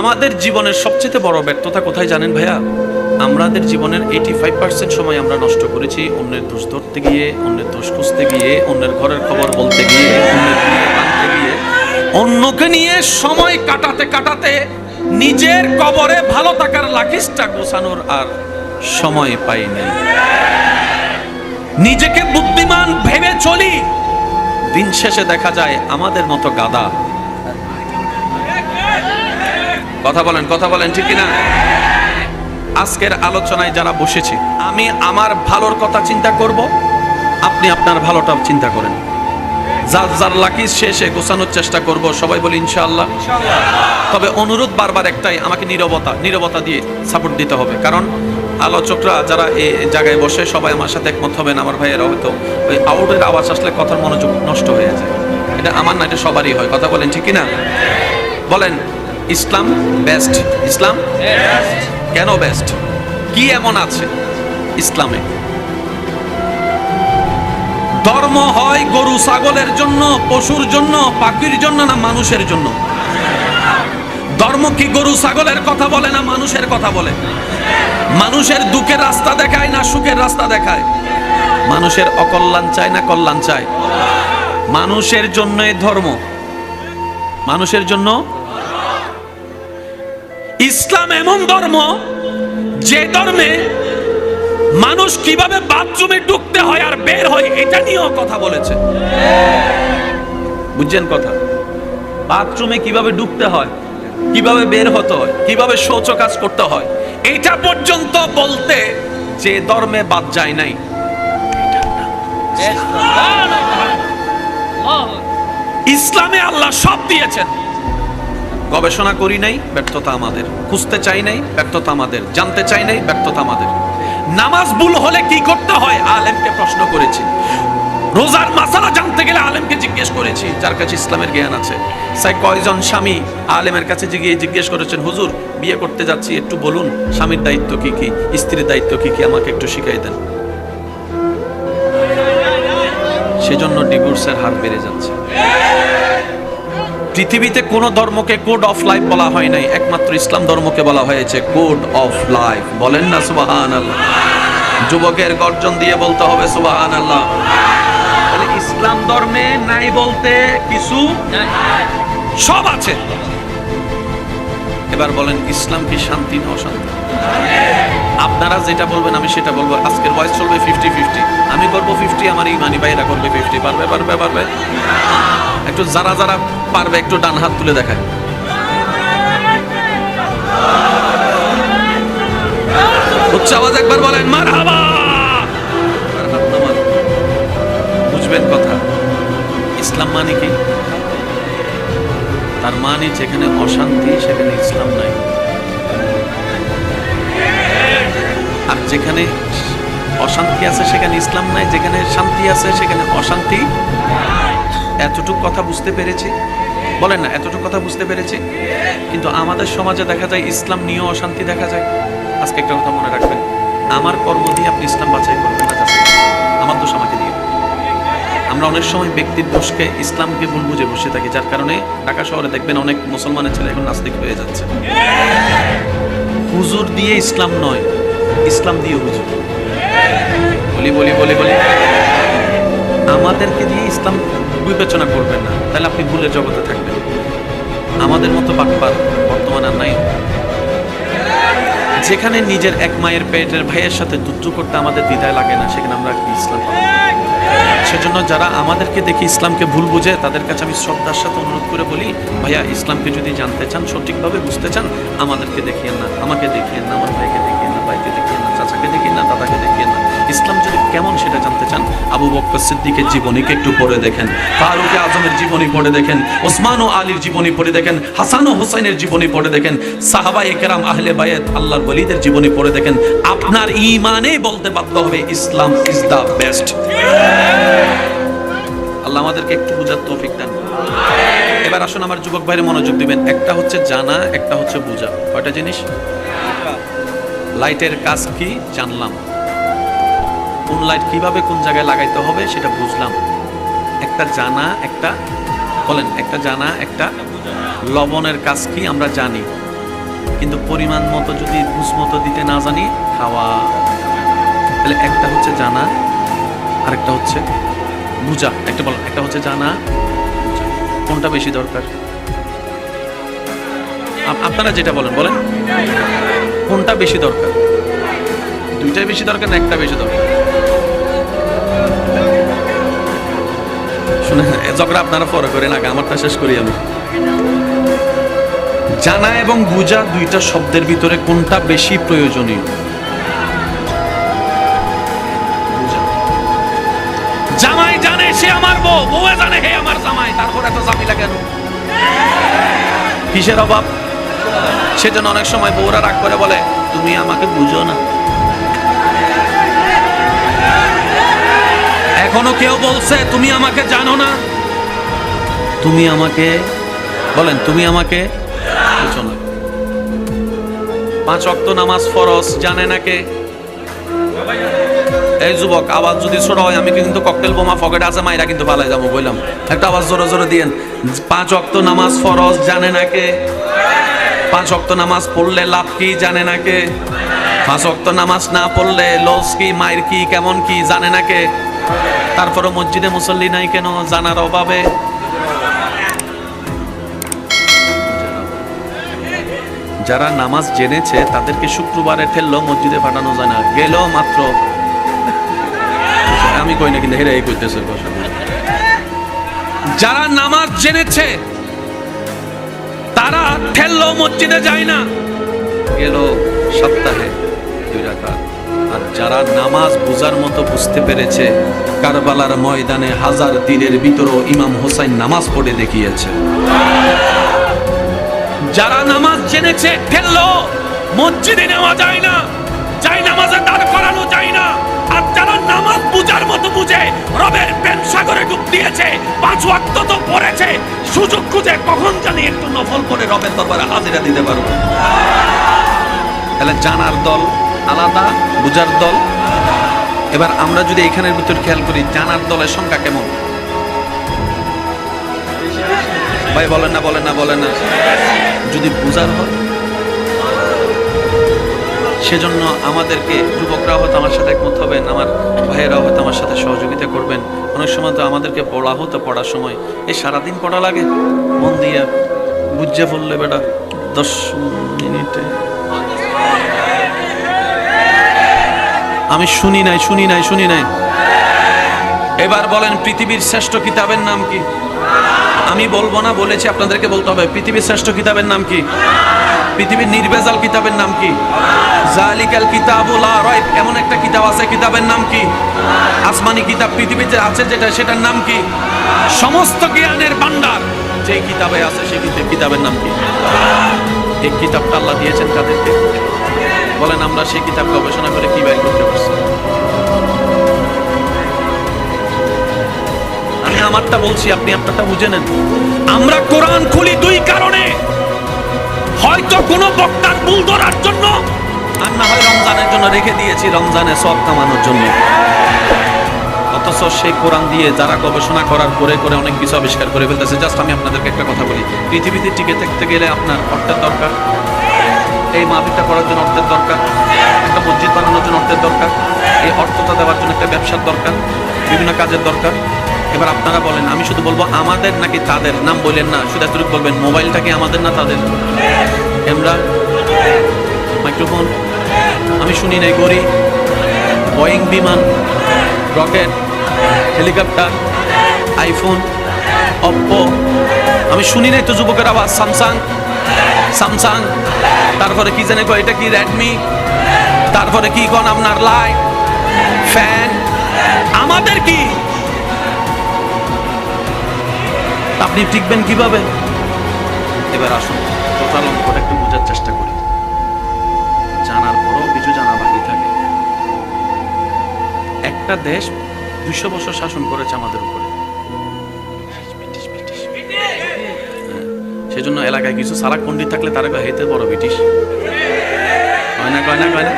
আমাদের জীবনের সবচেয়ে বড় ব্যর্থতা কোথায় জানেন ভাইয়া? আমাদের জীবনের এইটি ফাইভ পার্সেন্ট সময় আমরা নষ্ট করেছি অন্যের দোষ ধরতে গিয়ে, অন্যের দোষ খুঁজতে গিয়ে, অন্যের ঘরের খবর বলতে গিয়ে অন্যকে নিয়ে সময় কাটাতে কাটাতে নিজের কবরে ভালো থাকার লাকিসটা গোছানোর আর সময় পাই নাই। নিজেকে বুদ্ধিমান ভেবে চলি। দিন শেষে দেখা যায় আমাদের মতো গাদা কথা বলেন কথা বলেন, ঠিক কিনা? আজকের আলোচনায় যারা বসেছি, আমি আমার ভালোর কথা চিন্তা করব, আপনি আপনার ভালোটা চিন্তা করেন। যার যার লাকি শেষে গোছানোর চেষ্টা করব, সবাই বলি ইনশাআল্লাহ। তবে অনুরোধ বারবার একটাই, আমাকে নীরবতা নীরবতা দিয়ে সাপোর্ট দিতে হবে। কারণ আলোচকরা যারা এই জায়গায় বসে, সবাই আমার সাথে একমত হবেন, আমার ভাইয়েরা হয়তো ওই আউটের আওয়াজ আসলে কথার মনোযোগ নষ্ট হয়ে যায়। এটা আমার না, এটা সবারই হয়, কথা বলেন, ঠিক কিনা? বলেন ইসলাম বেস্ট ইসলাম? কেন বেস্ট কি এমন আছে ইসলামে? ধর্ম হয় গরু ছাগলের জন্য, পশুর জন্য, পাখির জন্য না মানুষের জন্য? ধর্ম কি গরু ছাগলের কথা বলে না মানুষের কথা বলে? মানুষের দুঃখের রাস্তা দেখায় না সুখের রাস্তা দেখায়? মানুষের অকল্যাণ চায় না কল্যাণ চায়? মানুষের জন্যই ধর্ম। মানুষের জন্য ইসলাম এমন ধর্ম যে ধর্মে মানুষ কীভাবে বাথরুমে ঢুকতে হয় আর বের হয়, এটা নিয়েও কথা বলেছে। বুঝছেন কথা? বাথরুমে কীভাবে ঢুকতে হয়, কীভাবে বের হতে হয়, কীভাবে শৌচ কাজ করতে হয়, এটা পর্যন্ত বলতে যে ধর্মে বাদ যায় নাই। ইসলামে আল্লাহ সব দিয়েছেন। গবেষণা করি নাই, ব্যর্থতা আমাদের। খুঁজতে চাই নাই, ব্যর্থতা আমাদের। জানতে চাই নাই, ব্যর্থতা আমাদের। নামাজ ভুল হলে কি করতে হয়? আলেমকে প্রশ্ন করেছি। রোজার মাসালা জানতে গেলে আলেমকে জিজ্ঞেস করেছি, যার কাছে ইসলামের জ্ঞান আছে। সাই কয়জন স্বামী আলেমের কাছে গিয়ে জিজ্ঞেস করেছেন, হুজুর, বিয়ে করতে যাচ্ছি, একটু বলুন, স্বামীর দায়িত্ব কি কি? স্ত্রীর দায়িত্ব কি কি? আমাকে একটু শিখাই দেন। সেজন্য ডিভোর্সের হার বেড়ে যাচ্ছে। পৃথিবীতে কোন ধর্মকে কোড অফ লাইফ বলা হয় নাই, একমাত্র ইসলাম ধর্মকে বলা হয়েছে কোড অফ লাইফ বলেন না সুবাহান আল্লাহ যুবকের গর্জন দিয়ে বলতে হবে সুবাহান আল্লাহ ইসলাম ধর্মে নাই বলতে কিছু সব আছে। এবার বলেন, ইসলাম কি শান্তি না অশান্তি? আপনারা যেটা বলবেন, আমি সেটা বলব। আজকের বয়স চলবে ফিফটি ফিফটি ফিফটি আমার ইমানি ভাইরা করবে ফিফটি পারবে পারবে পারবে? একটু যারা যারা পারবে, একটু ডান হাত তুলে দেখায়। উচ্চ আওয়াজ একবার বলেন মার হাবা বুঝবেন কথা। ইসলাম মানে কি? তার মানে যেখানে অশান্তি, সেখানে ইসলাম নাই। আর যেখানে অশান্তি আছে, সেখানে ইসলাম নাই, যেখানে শান্তি আছে, সেখানে অশান্তি। এতটুকু কথা বুঝতে পেরেছি? বলেন না, এতটুকু কথা বুঝতে পেরেছি? কিন্তু আমাদের সমাজে দেখা যায়, ইসলাম নিয়েও অশান্তি দেখা যায়। আজকে একটা কথা মনে রাখবেন, আমার কর্ম দিয়ে আপনি ইসলাম বাছাই করবেন না আমার দোষ আমাকে দিয়ে। আমরা অনেক সময় ব্যক্তির দোষকে ইসলামকে ভুল বুঝে বসে থাকি, যার কারণে ঢাকা শহরে দেখবেন অনেক মুসলমানের ছেলে এখন নাস্তিক হয়ে যাচ্ছে। হুজুর দিয়ে ইসলাম নয়, ইসলাম দিয়ে হুজুর। বলি বলি বলি বলি। আমাদেরকে দিয়ে ইসলাম বিবেচনা করবেন না, তাহলে আপনি ভুলের জগতে থাকবেন। আমাদের মতো বাটপার বর্তমানে আর নাই। যেখানে নিজের এক মায়ের পেটের ভাইয়ের সাথে যুদ্ধ করতে আমাদের দ্বিধায় লাগে না, সেখানে আমরা ইসলাম সেজন্য যারা আমাদেরকে দেখে ইসলামকে ভুল বুঝে, তাদের কাছে আমি শ্রদ্ধার সাথে অনুরোধ করে বলি, ভাইয়া, ইসলামকে যদি জানতে চান, সঠিকভাবে বুঝতে চান, আমাদেরকে দেখিয়েন না, আমাকে দেখিয়েন না, আমার ভাইকে দেখিয়েন না ভাইকে দেখিয়েন না, চাচাকে দেখিয়েন না, দাদাকে দেখিয়েন না। ইসলাম যদি কেমন সেটা জানতে চান, আবু বক্কর সিদ্দিকের জীবনীকে একটু পড়ে দেখেন, ফারুকে আজমের জীবনী পড়ে দেখেন, ওসমান ও আলীর জীবনী পড়ে দেখেন, হাসান ও হোসেনের জীবনী পড়ে দেখেন, সাহাবা একরাম আহলে বায়েত আল্লাহর বলিদের জীবনী পড়ে দেখেন, আপনার ইমানে বলতে বাধ্য হবে, ইসলাম ইজ দ্য বেস্ট আল্লাহ আমাদেরকে একটু বুঝার তৌফিক দেন এবার আসুন আমার যুবক ভাইরে মনোযোগ দিবেন, একটা হচ্ছে জানা, একটা হচ্ছে বোঝা। কয়টা জিনিস? লাইটের কাজ কি? জানলাম। কোন লাইট কীভাবে কোন জায়গায় লাগাইতে হবে সেটা বুঝলাম। একটা জানা, একটা বলেন, একটা জানা, একটা লবণের কাজ কি? আমরা জানি। কিন্তু পরিমাণ মতো যদি বুঝ মতো দিতে না জানি, খাওয়া তাহলে একটা হচ্ছে জানা, আরেকটা হচ্ছে বুঝা। একটা বল একটা হচ্ছে জানা কোনটা বেশি দরকার? আপনারা যেটা বলেন বলেন। কোনটা বেশি দরকার? দুইটাই বেশি দরকার না একটা বেশি দরকার? শুনে ঝগড়া আপনারা পরে করেন, আগে আমারটা শেষ করি আমি। জানা এবং বুঝা দুইটা শব্দের ভিতরে কোনটা বেশি প্রয়োজনীয়। জামাই জানে সে আমার বউ, বউয়ে জানে হে আমার জামাই, তারপর এত জামিলা কেন? কিসের অভাব? সেজন্য অনেক সময় বউরা রাগ করে বলে, তুমি আমাকে বুঝো না। এখনও কেউ বলছে, তুমি আমাকে জানো না। তুমি আমাকে, বলেন, তুমি আমাকে বুঝো না। পাঁচ অক্ত নামাজ ফরজ, জানে না কে? এই যুবক, আওয়াজ যদি ছোট হয়, আমি কিন্তু ককটেল বোমা পকেটে আছে, মাইরা কিন্তু পালাই যাব, বললাম। একটা আওয়াজ জোরে জোরে দিয়েন, পাঁচ অক্ত নামাজ ফরজ, জানে না কে? পাঁচ অক্ত নামাজ পড়লে লাভ কি জানে না কে? পাঁচ অক্ত নামাজ না পড়লে লস কি, মায়ের কি, কেমন কি জানে না কে? তারপরে মসজিদে মুসল্লি নাই কেন? জানার অভাবে। যারা নামাজ জেনেছে, তাদেরকে শুক্রবারে ঠেললো, মসজিদে পাঠানো যায় না। গেল মাত্র। আমি কই না কিন্তু হেরে এই কইতেছে কথা। যারা নামাজ জেনেছে তারা ঠেললো মসজিদে যায় না। গেল সপ্তাহে দুই আর যারা নামাজ বুঝার মতো বুঝতে পেরেছে, কারবালার ময়দানে হাজার দিনের ভিতরও ইমাম হোসাইন নামাজ পড়ে দেখিয়েছে। যারা নামাজ জেনেছে ঠেললো মসজিদে নেওয়া যায় না। যাই নামাজে আর যারা বুঝার মতো বুঝে রবের প্রেম সাগরে ডুব দিয়েছে, পাঁচ ওয়াক্ত তো পড়েছে। সুযোগ খুঁজে কখন জানি একটু নফল করে রবের দরবারে হাজিরা দিতে পারব। তাহলে জানার দল আলাদা, বুঝার দল। এবার আমরা যদি এখানের ভিতর খেয়াল করি, জানার দলের সংখ্যা কেমন? ভাই, বলেন না বলেন না বলেন না। যদি বুঝার হয়। সেজন্য আমাদেরকে যুবকরাও হয়তো আমার সাথে একমত হবেন, আমার ভাইয়েরাও হয়তো আমার সাথে সহযোগিতা করবেন। অনেক সময় তো আমাদেরকে পড়া হতো পড়ার সময় এই সারাদিন পড়া লাগে? মন দিয়ে বুঝে পড়লে বেটা, দশ মিনিটে। আমি শুনি নাই শুনি নাই শুনি নাই। এবার বলেন, পৃথিবীর শ্রেষ্ঠ কিতাবের নাম কি? আমি বলব না, বলেছি আপনাদেরকে বলতে হবে। পৃথিবীর শ্রেষ্ঠ কিতাবের নাম কি? পৃথিবীর নির্বেজাল কিতাবের নাম কি? জালিকাল রাইব। এমন একটা কিতাব আছে, কিতাবের নাম কি? আসমানি কিতাব পৃথিবীতে আছে যেটা, সেটার নাম কি? সমস্ত জ্ঞানের ভান্ডার যে কিতাবে আছে, সেই কিতাব- কিতাবের নাম কি? এই কিতাবটা আল্লাহ দিয়েছেন তাদেরকে বলেন, আমরা সেই কিতাব গবেষণা করে কি বাইর করতে পারছি? আমারটা বলছি, আপনি আপনারটা বুঝে নেন। আমরা কোরআন খুলি দুই কারণে। হয়তো কোনো বক্তার ভুল ধরার জন্য, আর না হয় রমজানের জন্য রেখে দিয়েছি রমজানে সব কামানোর জন্য। অথচ সেই কোরআন দিয়ে যারা গবেষণা করার করে অনেক কিছু আবিষ্কার করে ফেলতেছে। জাস্ট আমি আপনাদেরকে একটা কথা বলি। পৃথিবীতে টিকে থাকতে গেলে আপনার অর্থের দরকার। এই মাহফিলটা করার জন্য অর্থের দরকার। একটা মসজিদ বানানোর জন্য অর্থের দরকার। এই অর্থটা দেওয়ার জন্য একটা ব্যবসার দরকার। বিভিন্ন কাজের দরকার। এবার আপনারা বলেন, আমি শুধু বলব আমাদের নাকি তাদের? নাম বললেন না শুধু এতটুকু বলবেন, মোবাইলটা কি আমাদের না তাদের? ক্যামেরা, মাইক্রোফোন, আমি শুনি নাই, গড়ি, বয়িং বিমান, রকেট, হেলিকপ্টার, আইফোন, অপ্পো, আমি শুনি নাই তো যুবকের আওয়াজ, স্যামসাং স্যামসাং, তারপরে কি জানে এটা কি রেডমি তারপরে কি কোন আপনার লাইট ফ্যান আমাদের কি? আপনি টিকবেন কীভাবে? এবার আসুন টোটাল অঙ্কটা একটু বোঝার চেষ্টা করি। জানার পরও কিছু জানা বাকি থাকে। একটা দেশ দুইশো বছর শাসন করেছে আমাদের উপরে। হ্যাঁ, সেজন্য এলাকায় কিছু সালাক পণ্ডিত থাকলে তারা হেতে বড় ব্রিটিশ। কয় না কয় না কয় না।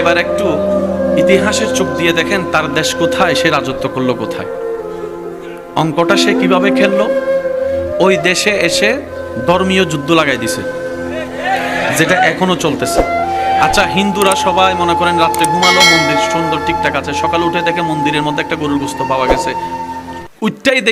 এবার একটু ইতিহাসের চোখ দিয়ে দেখেন তার দেশ কোথায় সে রাজত্ব করল কোথায়। অঙ্কটা সে কীভাবে খেললো? ওই দেশে এসে ধর্মীয় যুদ্ধ লাগাই দিছে, যেটা এখনও চলতেছে। আচ্ছা হিন্দুরা সবাই মনে করেন রাত্রে ঘুমালো, মন্দির সুন্দর ঠিকঠাক আছে। সকালে উঠে দেখে মন্দিরের মধ্যে একটা গরুর গোস্ত পাওয়া গেছে। দেখে